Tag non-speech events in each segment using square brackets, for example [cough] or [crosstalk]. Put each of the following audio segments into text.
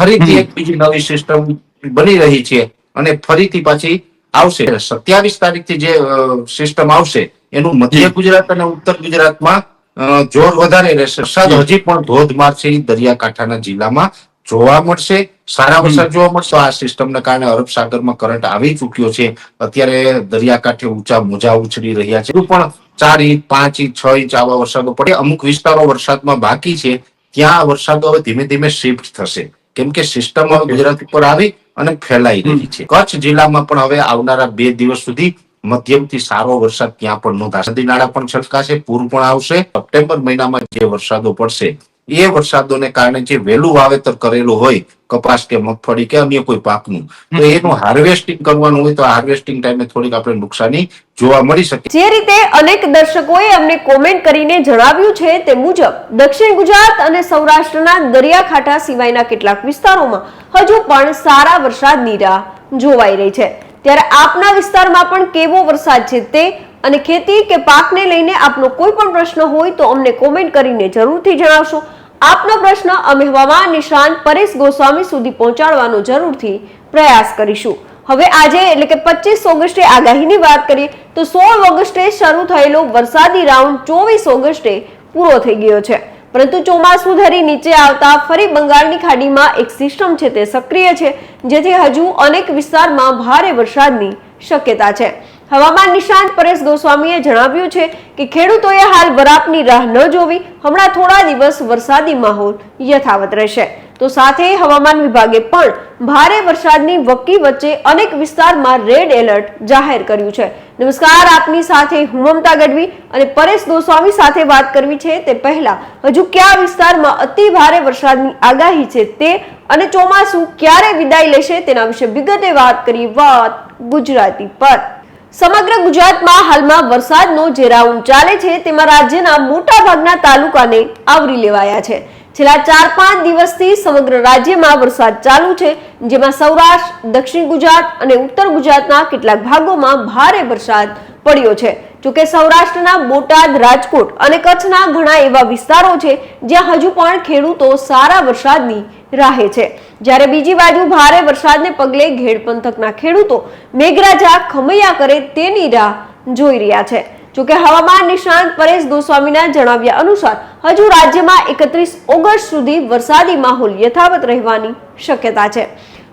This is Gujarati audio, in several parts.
ફરીથી એક બીજી નવી સિસ્ટમ બની રહી છે અને ફરીથી પાછી આવશે. સત્યાવીસ તારીખથી જે સિસ્ટમ આવશે એનું મધ્ય ગુજરાત અને ઉત્તર ગુજરાતમાં જોર વધારે રહેશે. વરસાદ હજી પણ ધોધમાર છે દરિયાકાંઠાના જિલ્લામાં જોવા મળશે સારા વરસાદ જોવા મળશે. આ સિસ્ટમને કારણે અરબ સાગરમાં કરંટ આવી ચુક્યો છે. અત્યારે દરિયાકાંઠે ઊંચા મોજા ઉછળી રહ્યા છે. પણ ચાર ઇંચ પાંચ ઇંચ છ ઇંચ આવા વરસાદો પડે. અમુક વિસ્તારો વરસાદમાં બાકી છે. ત્યાં વરસાદો હવે ધીમે ધીમે શિફ્ટ થશે. કેમ કે સિસ્ટમ હવે ગુજરાત ઉપર આવી અને ફેલાઈ રહી છે. કચ્છ જિલ્લામાં પણ હવે આવનારા બે દિવસ સુધી મધ્યમથી સારો વરસાદ ત્યાં પણ નોંધાશે? નદી નાળા પણ છલકાશે પૂર પણ આવશે. સપ્ટેમ્બર મહિનામાં જે વરસાદો પડશે એ વરસાદોને કારણે જે વહેલું વાવેતર કરેલું હોય કપાસ કે મગફળી કે અન્ય કોઈ પાકનું તો એનું હાર્વેસ્ટિંગ કરવાનું હોય તો હાર્વેસ્ટિંગ ટાઈમે થોડીક આપણે નુકસાની જોવા મળી શકે. જે રીતે અનેક દર્શકોએ અમને કોમેન્ટ કરીને જણાવ્યું છે તે મુજબ દક્ષિણ ગુજરાત અને સૌરાષ્ટ્રના દરિયાકાંઠા સિવાયના કેટલાક વિસ્તારોમાં હજુ પણ સારા વરસાદની રાહ જોવાઈ રહી છે. ત્યારે આપના વિસ્તારમાં પણ કેવો વરસાદ છે તે અને ખેતી કે પાકને લઈને આપનો કોઈ પણ પ્રશ્ન હોય તો અમને કોમેન્ટ કરીને જરૂરથી જણાવશો. આપનો પ્રશ્ન અમે હવામાન નિષ્ણાંત પરેશ ગોસ્વામી સુધી પહોંચાડવાનો જરૂરથી પ્રયાસ કરીશું. હવે આજે એટલે કે પચીસ ઓગસ્ટે આગાહીની વાત કરીએ, તો સોળ ઓગસ્ટે શરૂ થયેલો વરસાદી રાઉન્ડ ચોવીસ ઓગસ્ટે પૂરો થઈ ગયો છે. પરંતુ ચોમાસું ધરી નીચે આવતા ફરી બંગાળની ખાડીમાં એક સિસ્ટમ છે તે સક્રિય છે, જેથી હજુ અનેક વિસ્તારમાં ભારે વરસાદની શક્યતા છે. હવામાન નિષ્ણાંત પરેશ ગોસ્વામીએ જણાવ્યું છે કે ખેડૂતોએ હાલ વરાપની રાહ ન જોવી. હમણાં થોડા દિવસ વરસાદી માહોલ યથાવત રહેશે. તો સાથે હવામાન વિભાગે પણ ભારે વરસાદની વકી વચ્ચે અનેક વિસ્તારમાં રેડ એલર્ટ જાહેર કર્યું છે. નમસ્કાર, આપની સાથે હું મમતા ગઢવી અને પરેશ ગોસ્વામી સાથે વાત કરવી છે તે પહેલા હજુ કયા વિસ્તારમાં અતિ ભારે વરસાદની આગાહી છે તે અને ચોમાસું ક્યારે વિદાય લેશે તેના વિશે વિગતે વાત કરી વાત ગુજરાતી પર. સમગ્ર ગુજરાતમાં હાલમાં વરસાદનો જે રાઉન્ડ ચાલે છે. તેમાં રાજ્યના મોટા ભાગના તાલુકાને આવરી લેવાયા છે. છેલ્લા ચાર પાંચ દિવસથી સમગ્ર રાજ્યમાં વરસાદ ચાલુ છે. જેમાં સૌરાષ્ટ્ર, દક્ષિણ ગુજરાત અને ઉત્તર ગુજરાતના કેટલાક ભાગોમાં ભારે વરસાદ પડ્યો છે. જોકે સૌરાષ્ટ્રના બોટાદ, રાજકોટ અને કચ્છના ઘણા એવા વિસ્તારો છે જ્યાં હજુ પણ ખેડૂતો સારા વરસાદની રાહે છે. જ્યારે બીજી બાજુ ભારે વરસાદને પગલે ઘેડ પંથકના ખેડૂતો મેઘરાજા ખમૈયા કરે તેની રાહ જોઈ રહ્યા છે. જોકે હવામાન નિષ્ણાંત પરેશ ગોસ્વામીના જણાવ્યા અનુસાર, હજુ રાજ્યમાં એકત્રીસ ઓગસ્ટ સુધી વરસાદી માહોલ યથાવત રહેવાની શક્યતા છે.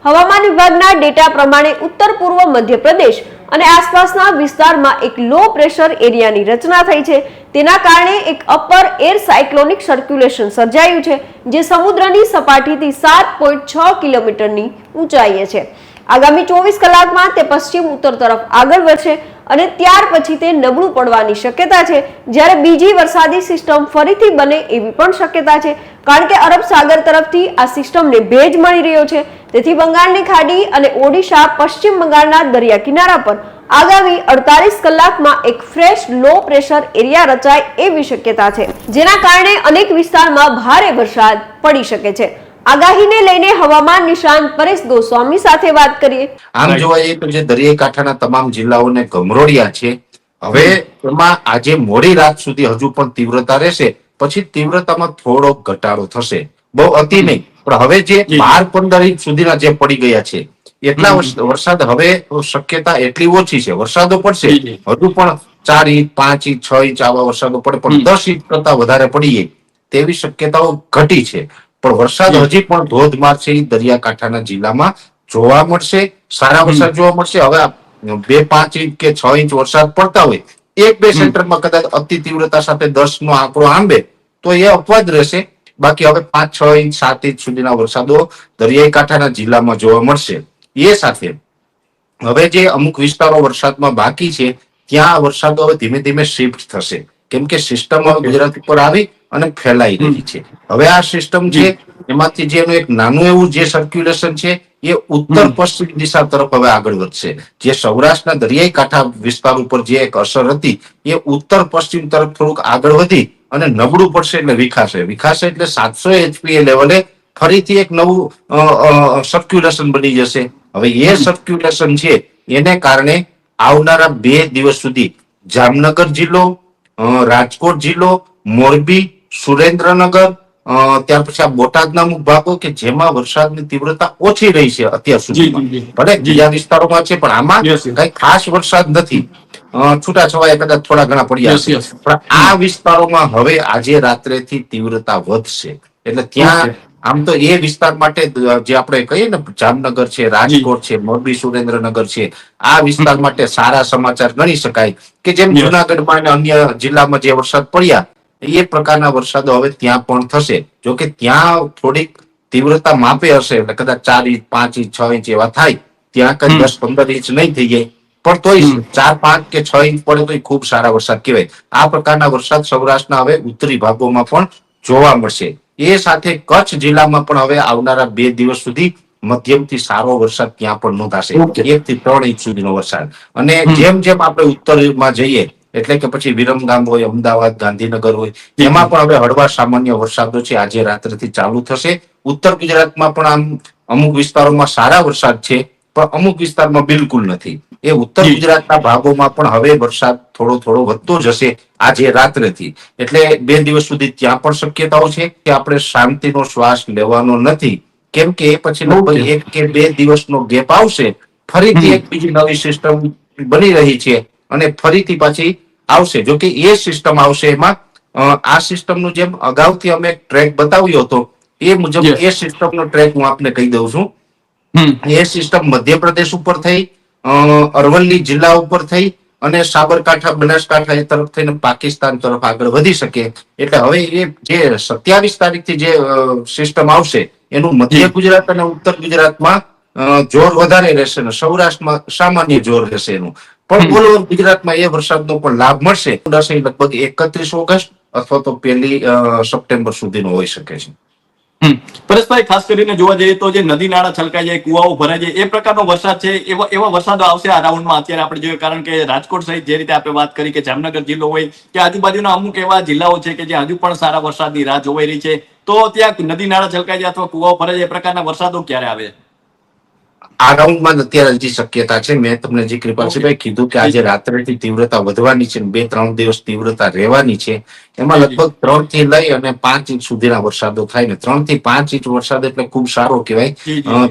હવામાન વિભાગના ડેટા પ્રમાણે ઉત્તર પૂર્વ મધ્યપ્રદેશ અને આસપાસના વિસ્તારમાં એક લો પ્રેશર એરિયાની રચના થઈ છે. તેના કારણે એક અપર એર સાયક્લોનિક સર્ક્યુલેશન સર્જાયું છે, જે સમુદ્રની સપાટીથી સાત પોઈન્ટ છ કિલોમીટરની ઊંચાઈએ છે. આગામી ચોવીસ કલાકમાં તે પશ્ચિમ ઉત્તર તરફ આગળ વધશે અને ત્યાર પછી તે નબળું પડવાની શક્યતા છે. જ્યારે બીજી વરસાદી સિસ્ટમ ફરીથી બને એવી પણ શક્યતા છે, કારણ કે અરબ સાગર તરફથી આ સિસ્ટમને ભેજ મળી રહ્યો છે. તેથી બંગાળની ખાડી અને ઓડિશા પશ્ચિમ બંગાળના દરિયા કિનારા પર આગામી અડતાલીસ કલાકમાં એક ફ્રેશ લો પ્રેશર એરિયા રચાય એવી શક્યતા છે જેના કારણે અનેક વિસ્તારમાં ભારે વરસાદ પડી શકે છે. આગાહીને લઈને હવામાન નિષ્ણાંત પરેશ ગોસ્વામી સાથે વાત કરીએ. આમ જોવા જઈએ તો જે દરિયાઈ કાંઠાના તમામ જિલ્લાઓને ગમરોડિયા છે હવે એમાં આજે મોડી રાત સુધી હજુ પણ તીવ્રતા રહેશે પછી તીવ્રતામાં થોડો ઘટાડો થશે. બહુ અતિ નહીં. પણ હવે જે બાર પંદર ઇંચ સુધીના જે પડી ગયા છે એટલા વરસાદ હવે શક્યતા એટલી ઓછી છે. વરસાદો પડશે. હજુ પણ ચાર ઇંચ પાંચ ઇંચ છ ઇંચ આવા વરસાદો પડે પણ દસ ઇંચ કરતા વધારે પડીએ તેવી શક્યતાઓ ઘટી છે. પણ વરસાદ હજી પણ ધોધમાર છે દરિયાકાંઠાના જિલ્લામાં જોવા મળશે સારા વરસાદ જોવા મળશે. હવે બે પાંચ ઇંચ કે છ ઇંચ વરસાદ પડતા હોય એક બે સેન્ટરમાં કદાચ અતિ તીવ્રતા સાથે દસ નો આંકડો આંબે તો એ અપવાદ રહેશે. બાકી હવે પાંચ છ ઇંચ સાત ઇંચ સુધીના વરસાદો દરિયાઈ કાંઠાના જિલ્લામાં જોવા મળશે. એ સાથે હવે જે અમુક વિસ્તારો વરસાદમાં બાકી છે ત્યાં આ વરસાદો હવે ધીમે ધીમે શિફ્ટ થશે. કેમ કે સિસ્ટમ હવે ગુજરાત ઉપર આવી અને ફેલાઈ રહી છે. હવે આ સિસ્ટમ છે એમાંથી જેનું એક નાનું એવું જે સર્ક્યુલેશન છે એ ઉત્તર પશ્ચિમ દિશા તરફ હવે આગળ વધશે. જે સૌરાષ્ટ્રના દરિયાઈ કાંઠા વિસ્તાર ઉપર જે એક અસર હતી એ ઉત્તર પશ્ચિમ તરફ થોડુંક આગળ વધી અને નબળું પડશે એટલે વિખાશે. વિખાશે એટલે સાતસો એચપીએ લેવલે ફરીથી એક નવું સર્ક્યુલેશન બની જશે. હવે એ સર્ક્યુલેશન છે એને કારણે આવનારા બે દિવસ સુધી જામનગર જિલ્લો રાજકોટ જિલ્લો મોરબી સુરેન્દ્રનગર ત્યાર પછી આ બોટાદના અમુક ભાગો કે જેમાં વરસાદની તીવ્રતા ઓછી રહી છે અત્યાર જી. ભલે બીજા વિસ્તારોમાં છે પણ આમાં. કઈ ખાસ વરસાદ નથી. છૂટા છવાયા કદાચ થોડા ઘણા પડ્યા છે. પણ આ વિસ્તારોમાં હવે આજે રાત્રેથી તીવ્રતા વધશે. એટલે ત્યાં આમ તો એ વિસ્તાર માટે જે આપણે કહીએ ને જામનગર છે રાજકોટ છે મોરબી સુરેન્દ્રનગર છે આ વિસ્તાર [laughs] માટે સારા સમાચાર ગણી શકાય કે જેમ. જુનાગઢમાં અને અન્ય જિલ્લામાં જે વરસાદ પડ્યા એ પ્રકારના વરસાદો હવે ત્યાં પણ થશે. જો કે ત્યાં થોડીક તીવ્રતા માપે હશે એટલે કદાચ ચાર ઇંચ પાંચ ઇંચ છ ઇંચ એવા થાય. ત્યાં કદાચ દસ પંદર ઇંચ નહીં થઈ જાય. પણ તોય ચાર પાંચ કે છ ઇંચ પડે તો ખૂબ સારા વરસાદ કહેવાય. આ પ્રકારના વરસાદ સૌરાષ્ટ્રના હવે ઉત્તરી ભાગોમાં પણ જોવા મળશે. એ સાથે કચ્છ જિલ્લામાં પણ હવે આવનારા બે દિવસ સુધી મધ્યમથી સારો વરસાદ ત્યાં પણ નોંધાશે. એક થી ત્રણ ઇંચ સુધીનો વરસાદ. અને જેમ જેમ આપણે ઉત્તરમાં જઈએ એટલે કે પછી વિરમગામ હોય અમદાવાદ ગાંધીનગર હોય એમાં પણ હવે હળવા સામાન્ય વરસાદો છે. આજે રાત્રેથી ચાલુ થશે. ઉત્તર ગુજરાતમાં પણ આમ અમુક વિસ્તારોમાં સારા વરસાદ છે પણ અમુક વિસ્તારમાં બિલકુલ નથી. એ ઉત્તર ગુજરાતના ભાગોમાં પણ હવે વરસાદ થોડો થોડો વધતો જશે આજે રાત્રેથી. એટલે બે દિવસ સુધી ત્યાં પણ શક્યતાઓ છે કે આપણે શાંતિનો શ્વાસ લેવાનો નથી. કેમ કે એ પછી લગભગ એક કે બે દિવસનો ગેપ આવશે. ફરીથી એક બીજી નવી સિસ્ટમ બની રહી છે અને ફરીથી પાછી આવશે. જો કે એ સિસ્ટમ આવશે એમાં આ સિસ્ટમનું જેમ અગાઉથી અમે ટ્રેક બતાવ્યો હતો એ મુજબ એ સિસ્ટમનો ટ્રેક હું આપને કહી દઉં છું. એ સિસ્ટમ મધ્યપ્રદેશ ઉપર થઈ અરવલ્લી જિલ્લા ઉપર થઈ અને સાબરકાંઠા બનાસકાંઠા એ તરફ થઈને પાકિસ્તાન તરફ આગળ વધી શકે. એટલે હવે એ જે સત્યાવીસ તારીખથી જે સિસ્ટમ આવશે એનું મધ્ય ગુજરાત અને ઉત્તર ગુજરાતમાં જોર વધારે રહેશે ને સૌરાષ્ટ્રમાં સામાન્ય જોર રહેશે એનું. પણ બોલો ઓલ ગુજરાતમાં એ વરસાદનો પણ લાભ મળશે? દસ લગભગ એકત્રીસ ઓગસ્ટ અથવા તો પહેલી સપ્ટેમ્બર સુધીનો હોઈ શકે છે. પરેશભાઈ ખાસ કરીને જોવા જઈએ તો જે નદી નાળા છલકાઈ જાય કુવાઓ ભરાઈ જાય એ પ્રકારનો વરસાદ છે એવા એવા વરસાદો આવશે આ રાઉન્ડમાં. અત્યારે આપણે જોઈએ કારણ કે રાજકોટ સહિત જે રીતે આપણે વાત કરી કે જામનગર જિલ્લો હોય કે આજુબાજુના અમુક એવા જિલ્લાઓ છે કે જે હજુ પણ સારા વરસાદની રાહ જોવાઈ રહી છે તો ત્યાં નદી નાળા છલકાઈ જાય અથવા કુવાઓ ભરાઈ જાય એ પ્રકારના વરસાદો ક્યારે આવે? આ રાઉન્ડમાં અત્યારે હજી શક્યતા છે. મેં તમને જે કૃપાલસિંહભાઈ કીધું કે આજે રાત્રેથી તીવ્રતા વધવાની છે બે ત્રણ દિવસ તીવ્રતા રહેવાની છે. એમાં. લગભગ ત્રણથી લઈ અને પાંચ ઇંચ સુધીના વરસાદો થાય ને ત્રણથી પાંચ ઇંચ વરસાદ એટલે ખૂબ સારો કહેવાય.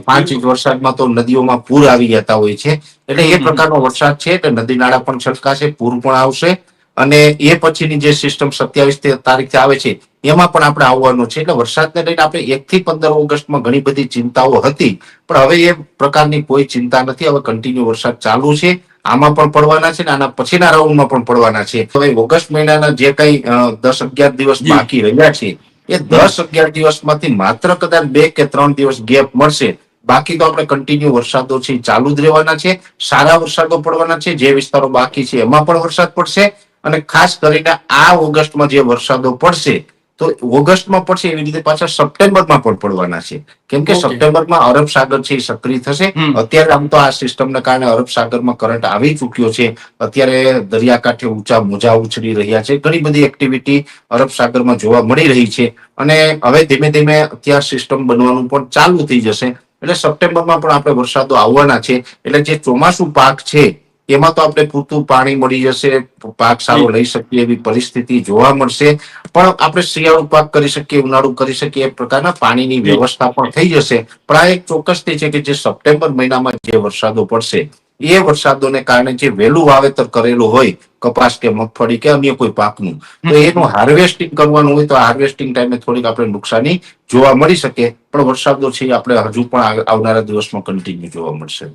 પાંચ ઇંચ વરસાદમાં તો નદીઓમાં પૂર આવી જતા હોય છે. એટલે એ પ્રકારનો વરસાદ છે એટલે નદી નાળા પણ છલકાશે પૂર પણ આવશે. અને એ પછીની જે સિસ્ટમ સત્યાવીસ તારીખ આવે છે એમાં પણ આપણે આવવાનું છે. એટલે વરસાદને લઈને આપણે એક થી પંદર ઓગસ્ટમાં ઘણી બધી ચિંતાઓ હતી પણ હવે એ પ્રકારની કોઈ ચિંતા નથી. હવે કન્ટિન્યુ વરસાદ ચાલુ છે. આમાં પણ પડવાના છે ને આના પછીના રાઉન્ડમાં પણ પડવાના છે. હવે ઓગસ્ટ મહિનાના જે કઈ દસ અગિયાર દિવસ બાકી રહ્યા છે એ દસ અગિયાર દિવસમાંથી માત્ર કદાચ બે કે ત્રણ દિવસ ગેપ મળશે. બાકી તો આપણે કન્ટિન્યુ વરસાદો છે ચાલુ જ રહેવાના છે. સારા વરસાદો પડવાના છે. જે વિસ્તારો બાકી છે એમાં પણ વરસાદ પડશે. અને ખાસ કરીને આ ઓગસ્ટમાં જે વરસાદો પડશે તો ઓગસ્ટમાં પડશે એવી રીતે પાછા સપ્ટેમ્બરમાં પણ પડવાના છે. કેમ કે સપ્ટેમ્બરમાં અરબ સાગર છે એ સક્રિય થશે. અત્યારે આમ તો આ સિસ્ટમને કારણે અરબ સાગરમાં કરંટ આવી ચૂક્યો છે. અત્યારે દરિયાકાંઠે ઊંચા મોજા ઉછળી રહ્યા છે. ઘણી બધી એક્ટિવિટી અરબ સાગરમાં જોવા મળી રહી છે. અને હવે ધીમે ધીમે અત્યાર સિસ્ટમ બનવાનું પણ ચાલુ થઈ જશે. એટલે સપ્ટેમ્બરમાં પણ આપણે વરસાદો આવવાના છે. એટલે જે ચોમાસું પાક છે એમાં તો આપણે પૂરતું પાણી મળી જશે પાક સારો લઈ શકીએ એવી પરિસ્થિતિ જોવા મળશે. પણ આપણે શિયાળુ પાક કરી શકીએ ઉનાળુ કરી શકીએ એ પ્રકારના પાણીની વ્યવસ્થા પણ થઈ જશે. પણ આ એક ચોક્કસથી છે કે જે સપ્ટેમ્બર મહિનામાં જે વરસાદો પડશે એ વરસાદોને કારણે જે વહેલું વાવેતર કરેલું હોય કપાસ કે મગફળી કે અન્ય કોઈ પાકનું તો એનું હાર્વેસ્ટિંગ કરવાનું હોય તો હાર્વેસ્ટિંગ ટાઈમે થોડીક આપણે નુકસાની જોવા મળી શકે પણ વરસાદો છે આપણે હજુ પણ આવનારા દિવસમાં કન્ટિન્યુ જોવા મળશે.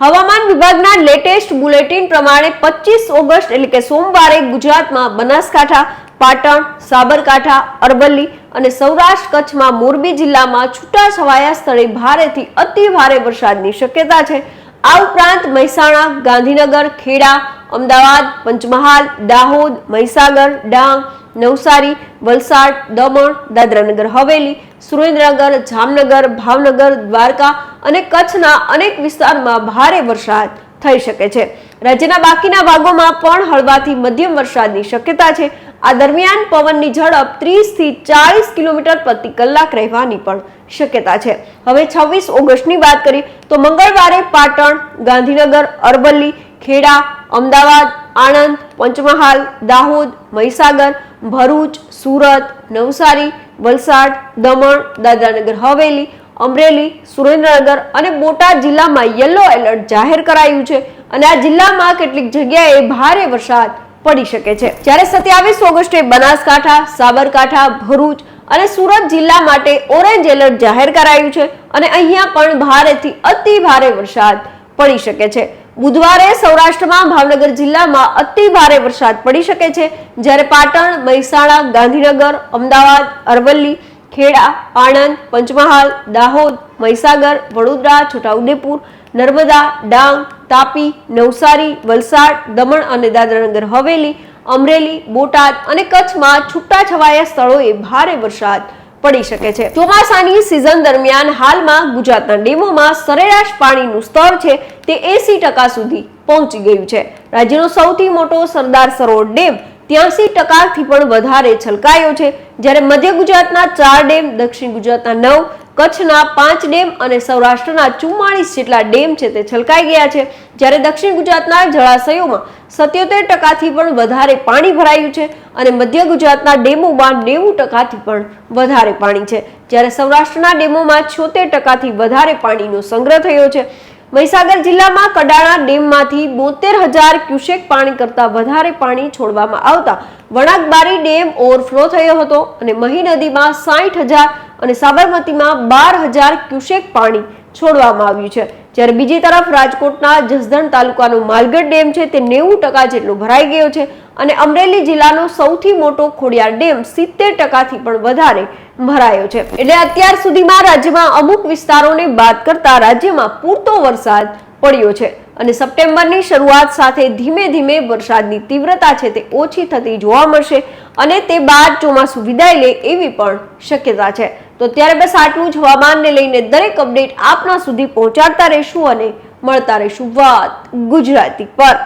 હવામાન વિભાગના લેટેસ્ટ બુલેટિન પ્રમાણે 25 ઓગસ્ટ એટલે કે સોમવારે ગુજરાતમાં બનાસકાંઠા પાટણ સાબરકાંઠા અરવલ્લી અને સૌરાષ્ટ્ર કચ્છમાં મોરબી જિલ્લામાં છૂટાછવાયા સ્થળે ભારેથી અતિ ભારે વરસાદની શક્યતા છે. આ ઉપરાંત મહેસાણા, ગાંધીનગર, ખેડા, અમદાવાદ, પંચમહાલ, દાહોદ, મહીસાગર, ડાંગ, નવસારી, વલસાડ, દમણ, દાદરાનગર, હવેલી, સુરેન્દ્રનગર, જામનગર, ભાવનગર, દ્વારકા અને કચ્છના અનેક વિસ્તારમાં ભારે વરસાદ થઈ શકે છે. રાજ્યના બાકીના ભાગોમાં પણ હળવાથી મધ્યમ વરસાદની શક્યતા છે. આ દરમિયાન પવનની ઝડપ 30 થી ચાલીસ કિલોમીટર પ્રતિ કલાક રહેવાની પણ શક્યતા છે. હવે છવ્વીસ ઓગસ્ટની વાત કરીએ તો મંગળવારે પાટણ, ગાંધીનગર, અરવલ્લી, ખેડા, અમદાવાદ, આણંદ, પંચમહાલ, દાહોદ, મહીસાગર, ભરૂચ, સુરત, નવસારી, વલસાડ, દમણ, દાદરાનગર, હવેલી, અમરેલી, સુરેન્દ્રનગર અને બોટાદ જિલ્લામાં યલો એલર્ટ જાહેર કરાયું છે. અને આ જિલ્લામાં કેટલીક જગ્યાએ ભારે વરસાદ પડી શકે છે. જ્યારે સત્યાવીસ ઓગસ્ટે બનાસકાંઠા, સાબરકાંઠા, ભરૂચ અને સુરત જિલ્લા માટે ઓરેન્જ એલર્ટ જાહેર કરાયું છે અને અહીંયા પણ ભારેથી અતિ ભારે વરસાદ પડી શકે છે. બુધવારે સૌરાષ્ટ્રમાં ભાવનગર જિલ્લામાં અતિ ભારે વરસાદ પડી શકે છે. જ્યારે પાટણ, મહેસાણા, ગાંધીનગર, અમદાવાદ, અરવલ્લી, ખેડા, આણંદ, પંચમહાલ, દાહોદ, મહીસાગર, વડોદરા, છોટાઉદેપુર, નર્મદા, ડાંગ તાપી, નવસારી, વલસાડ, દમણ અને દાદરાનગર હવેલી, અમરેલી, બોટાદ અને કચ્છમાં છૂટાછવાયા સ્થળોએ ભારે વરસાદ પડી શકે છે. ચોમાસાની સિઝન દરમિયાન હાલમાં ગુજરાતના ડેમોમાં સરેરાશ પાણીનું સ્તર છે તે એસી ટકા સુધી પહોંચી ગયું છે. રાજ્યનો સૌથી મોટો સરદાર સરોવર ડેમ ત્યાંસી ટકાથી પણ વધારે છલકાયો છે. જ્યારે મધ્ય ગુજરાતના ચાર ડેમ, દક્ષિણ ગુજરાતના નવ કચ્છના પાંચ ડેમ અને સૌરાષ્ટ્રના ચુમ્માળીસ જેટલા ડેમ છે તે છલકાઈ ગયા છે. જ્યારે દક્ષિણ ગુજરાતના જળાશયોમાં સત્યોતેર ટકાથી પણ વધારે પાણી ભરાયું છે અને મધ્ય ગુજરાતના ડેમોમાં નેવું ટકાથી પણ વધારે પાણી છે. જ્યારે સૌરાષ્ટ્રના ડેમોમાં છોતેર ટકાથી વધારે પાણીનો સંગ્રહ થયો છે. મહીસાગર જિલ્લામાં કડાણા ડેમમાંથી બોતેર હજાર ક્યુસેક પાણી કરતાં વધારે પાણી છોડવામાં આવતા વણાકબારી ડેમ ઓવરફ્લો થયો હતો અને મહી નદીમાં સાઠ હજાર અને સાબરમતીમાં બાર હજાર ક્યુસેક પાણી છોડવામાં આવ્યું છે. જ્યારે બીજી તરફ રાજકોટના જસદણ તાલુકાનો માલગઢ ડેમ છે, તે નેવું ટકા જેટલો ભરાઈ ગયો છે અને અમરેલી જિલ્લાનો સૌથી મોટો ખોડિયાર ડેમ સિત્તેર ટકાથી પણ વધારે ભરાયો છે. એટલે અત્યાર સુધીમાં રાજ્યમાં અમુક વિસ્તારોને બાદ કરતા રાજ્યમાં પૂરતો વરસાદ પડ્યો છે અને સપ્ટેમ્બરની શરૂઆત સાથે ધીમે ધીમે વરસાદની તીવ્રતા છે તે ઓછી થતી જોવા મળશે અને તે બાદ ચોમાસું વિદાય લે એવી પણ શક્યતા છે. તો ત્યારે બસ આટલું જ હવામાનને લઈને દરેક અપડેટ આપના સુધી પહોંચાડતા રહીશું અને મળતા રહીશું વાત ગુજરાતી પર.